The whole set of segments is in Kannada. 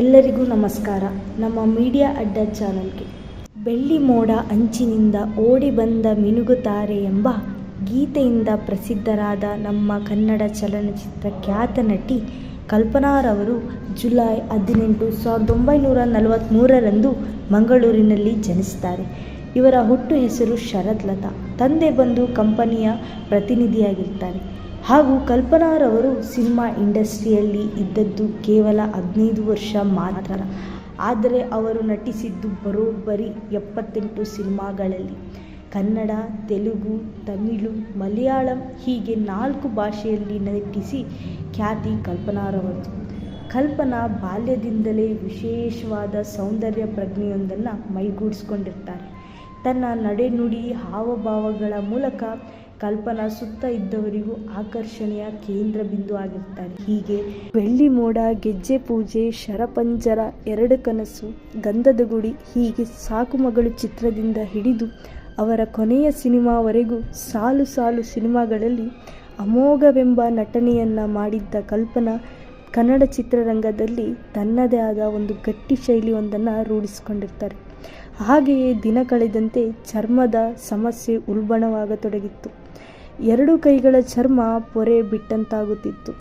ಎಲ್ಲರಿಗೂ ನಮಸ್ಕಾರ. ನಮ್ಮ ಮೀಡಿಯಾ ಅಡ್ಡ ಚಾನಲ್ಗೆ ಬೆಳ್ಳಿ ಮೋಡ ಅಂಚಿನಿಂದ ಓಡಿ ಬಂದ ಮಿನುಗುತಾರೆ ಎಂಬ ಗೀತೆಯಿಂದ ಪ್ರಸಿದ್ಧರಾದ ನಮ್ಮ ಕನ್ನಡ ಚಲನಚಿತ್ರ ಖ್ಯಾತ ನಟಿ ಕಲ್ಪನಾರವರು ಜುಲೈ ಹದಿನೆಂಟು ಸಾವಿರದ ಒಂಬೈನೂರ ನಲವತ್ತ್ಮೂರರಂದು ಮಂಗಳೂರಿನಲ್ಲಿ ಜನಿಸ್ತಾರೆ ಇವರ ಹುಟ್ಟು ಹೆಸರು ಶರತ್ಲತಾ ತಂದೆ ಬಂದು ಕಂಪನಿಯ ಪ್ರತಿನಿಧಿಯಾಗಿರ್ತಾರೆ. ಹಾಗೂ ಕಲ್ಪನಾರವರು ಸಿನಿಮಾ ಇಂಡಸ್ಟ್ರಿಯಲ್ಲಿ ಇದ್ದದ್ದು ಕೇವಲ ಹದಿನೈದು ವರ್ಷ ಮಾತ್ರ. ಆದರೆ ಅವರು ನಟಿಸಿದ್ದು ಬರೋಬ್ಬರಿ ಎಪ್ಪತ್ತೆಂಟು ಸಿನಿಮಾಗಳಲ್ಲಿ. ಕನ್ನಡ, ತೆಲುಗು, ತಮಿಳು, ಮಲಯಾಳಂ ಹೀಗೆ ನಾಲ್ಕು ಭಾಷೆಯಲ್ಲಿ ನಟಿಸಿ ಖ್ಯಾತಿ ಕಲ್ಪನಾರವರು ಕಲ್ಪನಾ ಬಾಲ್ಯದಿಂದಲೇ ವಿಶೇಷವಾದ ಸೌಂದರ್ಯ ಪ್ರಜ್ಞೆಯೊಂದನ್ನು ಮೈಗೂಡಿಸ್ಕೊಂಡಿರ್ತಾರೆ. ತನ್ನ ನಡೆನುಡಿ ಹಾವಭಾವಗಳ ಮೂಲಕ ಕಲ್ಪನಾ ಸುತ್ತ ಇದ್ದವರಿಗೂ ಆಕರ್ಷಣೆಯ ಕೇಂದ್ರ ಬಿಂದು ಆಗಿರ್ತಾರೆ. ಹೀಗೆ ಬೆಳ್ಳಿ ಮೋಡ ಗೆಜ್ಜೆ ಪೂಜೆ, ಶರಪಂಜರ, ಎರಡು ಕನಸು ಗಂಧದ ಗುಡಿ ಹೀಗೆ ಸಾಕುಮಗಳು ಚಿತ್ರದಿಂದ ಹಿಡಿದು ಅವರ ಕೊನೆಯ ಸಿನಿಮಾವರೆಗೂ ಸಾಲು ಸಾಲು ಸಿನಿಮಾಗಳಲ್ಲಿ ಅಮೋಘವೆಂಬ ನಟನೆಯನ್ನು ಮಾಡಿದ್ದ ಕಲ್ಪನಾ ಕನ್ನಡ ಚಿತ್ರರಂಗದಲ್ಲಿ ತನ್ನದೇ ಆದ ಒಂದು ಗಟ್ಟಿ ಶೈಲಿಯೊಂದನ್ನು ರೂಢಿಸಿಕೊಂಡಿರ್ತಾರೆ. ಹಾಗೆಯೇ ದಿನ ಕಳೆದಂತೆ ಚರ್ಮದ ಸಮಸ್ಯೆ ಉಲ್ಬಣವಾಗತೊಡಗಿತ್ತು. ಎರಡು ಕೈಗಳ ಚರ್ಮ ಪೊರೆ ಬಿಟ್ಟಂತಾಗುತ್ತಿತ್ತು.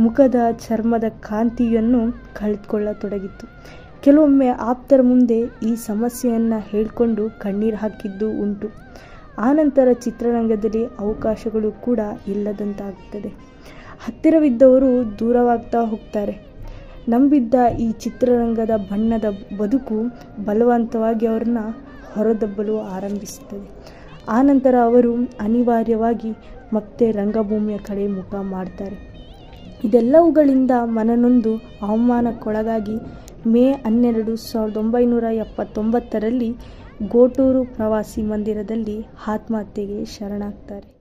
ಮುಖದ ಚರ್ಮದ ಕಾಂತಿಯನ್ನು ಕಳೆದುಕೊಳ್ಳತೊಡಗಿತ್ತು. ಕೆಲವೊಮ್ಮೆ ಆಪ್ತರ ಮುಂದೆ ಈ ಸಮಸ್ಯೆಯನ್ನು ಹೇಳಿಕೊಂಡು ಕಣ್ಣೀರು ಹಾಕಿದ್ದು ಉಂಟು. ಆನಂತರ ಚಿತ್ರರಂಗದಲ್ಲಿ ಅವಕಾಶಗಳು ಕೂಡ ಇಲ್ಲದಂತಾಗುತ್ತದೆ. ಹತ್ತಿರವಿದ್ದವರು ದೂರವಾಗ್ತಾ ಹೋಗ್ತಾರೆ. ನಂಬಿದ್ದ ಈ ಚಿತ್ರರಂಗದ ಬಣ್ಣದ ಬದುಕು ಬಲವಂತವಾಗಿ ಅವ್ರನ್ನ ಹೊರದಬ್ಬಲು ಆರಂಭಿಸುತ್ತದೆ. ಆನಂತರ ಅವರು ಅನಿವಾರ್ಯವಾಗಿ ಮತ್ತೆ ರಂಗಭೂಮಿಯ ಕಡೆ ಮುಖ ಮಾಡ್ತಾರೆ. ಇದೆಲ್ಲವುಗಳಿಂದ ಮನನೊಂದು ಅವಮಾನಕ್ಕೊಳಗಾಗಿ ಮೇ ಹನ್ನೆರಡು ಸಾವಿರದ ಒಂಬೈನೂರ ಎಪ್ಪತ್ತೊಂಬತ್ತರಲ್ಲಿ ಗೋಟೂರು ಪ್ರವಾಸಿ ಮಂದಿರದಲ್ಲಿ ಆತ್ಮಹತ್ಯೆಗೆ ಶರಣಾಗ್ತಾರೆ.